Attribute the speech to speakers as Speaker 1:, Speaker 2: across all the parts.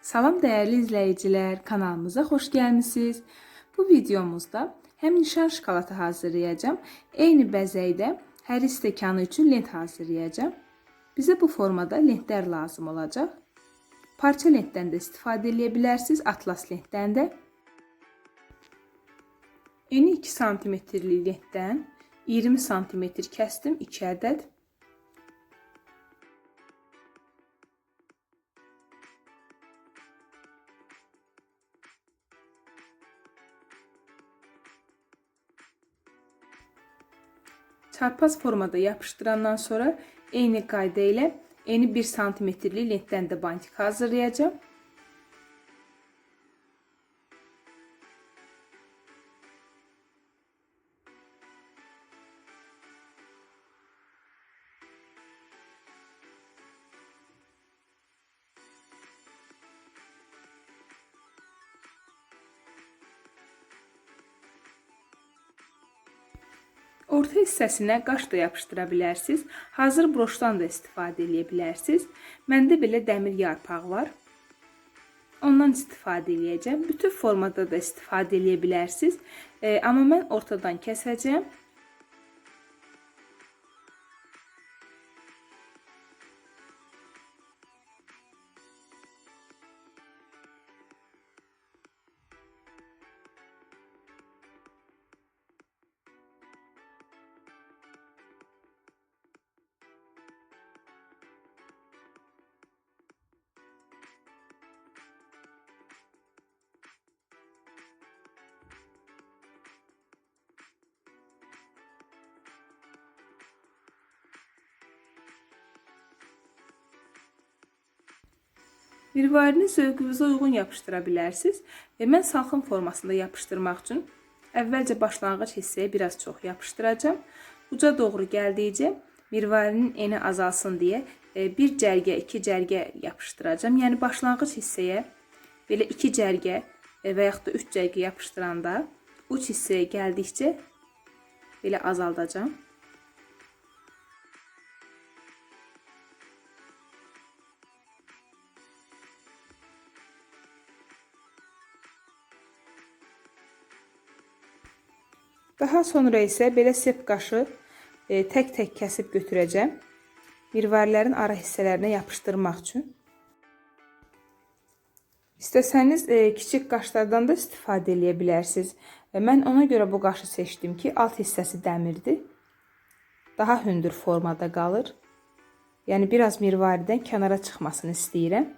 Speaker 1: Salam dəyərli izləyicilər, kanalımıza xoş gəlmisiniz. Bu videomuzda həm nişan şokolatı hazırlayacağam, eyni bəzəkdə hər stəkanı üçün lent hazırlayacağam. Bizə bu formada lentlər lazım olacaq. Parça lentdən də istifadə edə bilərsiniz, atlas lentdən də. Eni 2 sm-lik lentdən 20 sm kəsdim 2 ədəd. Çarpaz formada yapıştırandan sonra eyni qayda ilə eni 1 sm-lik lentdən də bantik hazırlayacağım. Orta hissəsinə qaş da yapışdıra bilərsiniz. Hazır broşdan da istifadə edə bilərsiniz. Məndə belə dəmir yarpaq var. Ondan istifadə edəcəm. Bütün formada da istifadə edə bilərsiniz. E, amma mən ortadan kəsəcəm. Mirvarini zövqünüzə uyğun yapışdıra bilərsiniz. E, mən salxım formasında yapışdırmaq üçün əvvəlcə başlanğıc hissəyə biraz çox yapışdıracağım. Uca doğru gəldikcə mirvarinin eni azalsın deyə e, bir cərgə, iki cərgə yapışdıracağım. Yəni başlanğıc hissəyə belə iki cərgə e, və yaxud da üç cərgə yapışdıranda uç hissəyə gəldikcə belə azaldacağım. Daha sonra isə belə sep qaşı e, tək-tək kəsib götürəcəm. Mirvarilərin ara hissələrinə yapışdırmaq üçün. İstəsəniz e, kiçik qaşlardan da istifadə edə bilərsiniz. E, mən ona görə bu qaşı seçdim ki, alt hissəsi dəmirdir. Daha hündür formada qalır. Yəni biraz mirvaridən kənara çıxmasını istəyirəm.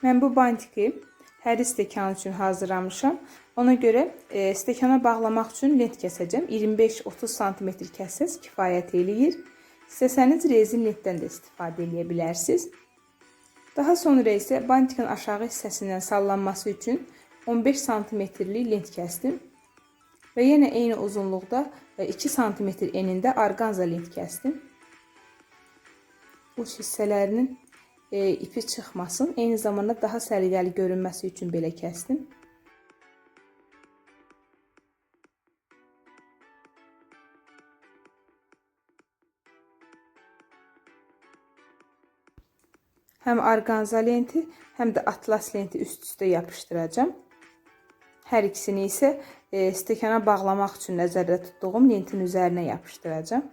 Speaker 1: Mən bu bantiki hər stəkan üçün hazırlamışam. Ona görə e, stəkana bağlamaq üçün lent kəsəcəm. 25-30 sm kəssəz kifayət eləyir. İstəsəniz rezin lentdən də istifadə edə. Daha sonra isə bantikin aşağı hissəsindən sallanması üçün 15 sm-lik lent kəsdim. Və yenə eyni uzunluqda 2 sm enində orqanza lent kəsdim. Uç hissələrinin e, ipi çıxmasın. Eyni zamanda daha səliqəli görünməsi üçün belə kəsdim. Həm orqanza lenti, həm də atlas lenti üst-üstə yapışdıracağam. Hər ikisini isə e, stəkana bağlamaq üçün nəzərdə tutduğum lentin üzərinə yapışdıracağam.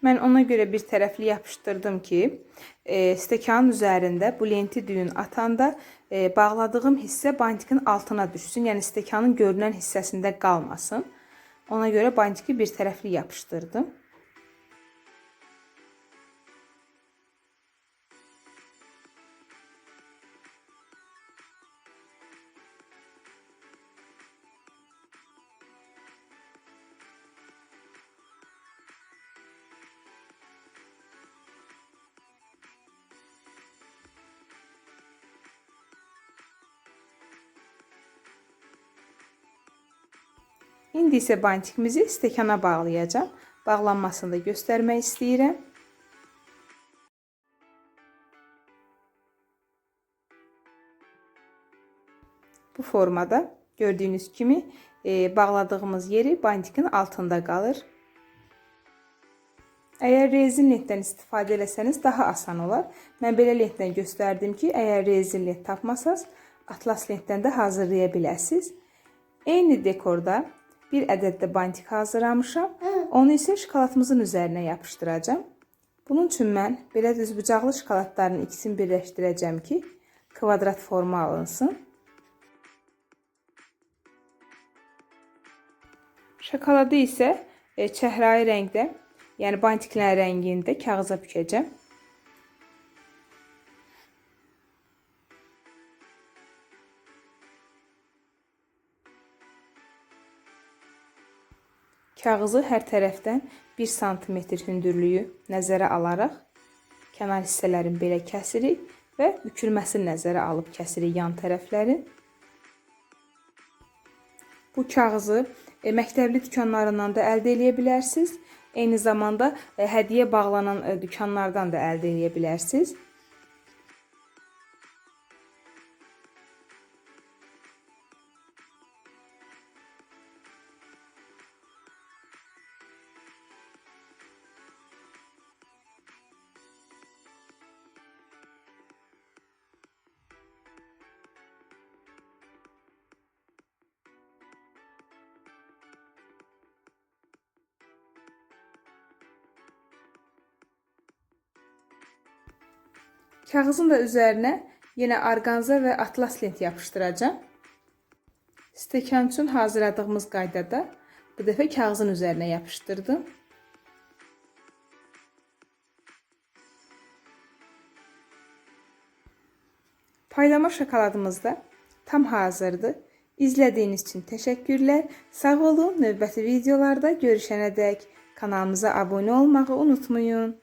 Speaker 1: Mən ona görə bir tərəfli yapışdırdım ki, e, stəkanın üzərində bu lenti düyün atanda e, bağladığım hissə bantikin altına düşsün. Yəni stəkanın görünən hissəsində qalmasın. Ona görə bantiki bir tərəfli yapışdırdım. İndi isə bantikimizi stəkana bağlayacağam. Bağlanmasını da göstərmək istəyirəm. Bu formada gördüyünüz kimi e, bağladığımız yeri bantikin altında qalır. Əgər rezin lentdən istifadə eləsəniz daha asan olar. Mən belə lentdən göstərdim ki, əgər rezin lent tapmasaz, atlas lentdən də hazırlaya bilərsiniz. Eyni dekorda bir ədəd də bantik hazırlamışam. Onu isə şokoladımızın üzərinə yapışdıracağam. Bunun üçün mən belə düzbucaqlı şokoladların ikisini birləşdirəcəm ki, kvadrat forma alınsın. Şokoladı isə e, çəhrayı rəngdə, yəni bantiklərin rəngində kağıza bükəcəm. Kağızı hər tərəfdən 1 sm hündürlüyü nəzərə alaraq kənar hissələrin belə kəsirik və bükülməsini nəzərə alıb kəsirik yan tərəflərin. Bu kağızı e, məktəbli dükanlarından da əldə edə bilərsiniz. Eyni zamanda e, hədiyyə bağlanan e, dükanlardan da əldə edə bilərsiniz. Kağızın da üzərinə yenə orqanza və atlas lent yapışdıracağım. Stəkan üçün hazırladığımız qaydada bu dəfə kağızın üzərinə yapışdırdım. Paylama şokoladımız da tam hazırdır. İzlədiyiniz üçün təşəkkürlər. Sağ olun. Növbəti videolarda görüşənədək kanalımıza abunə olmağı unutmayın.